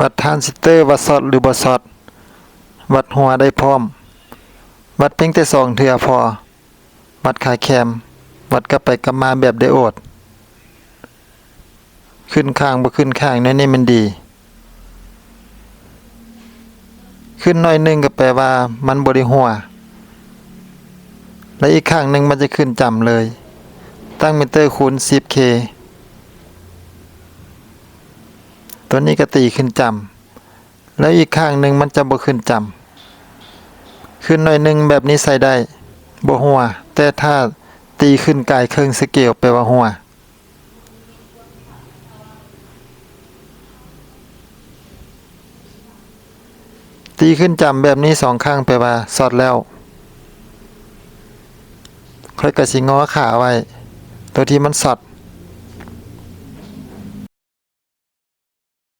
วัดทานซิสเตอร์วัดซอดหรือบ่ซอด วัดหัวได้พร้อม วัดเพียงแต่สองเทื่อพอ วัดขายแคม วัดกลับไปกลับมาแบบได้โอด ขึ้นข้างบ่ขึ้นข้างนั่นนี่มันดี ขึ้นน่อยนึงก็แปลว่ามันบ่ได้หัว และอีกข้างหนึงมันจะขึ้นจำเลย ตั้งมิเตอร์คูณ 10k ตัวนี้ก็ตีขึ้นจำแล้วอีกข้างหนึ่งมันจะบ่ขึ้นจำขึ้นหน่อยหนึ่งแบบนี้ใส่ได้บ่หัว แต่ถ้าตีขึ้นกายเครื่องสเกลแปลว่าหัวตีขึ้นจำแบบนี้สองข้างแปว่าสอดแล้ว ค่อยกระสิงอขาไว้ ตัวที่มันสอด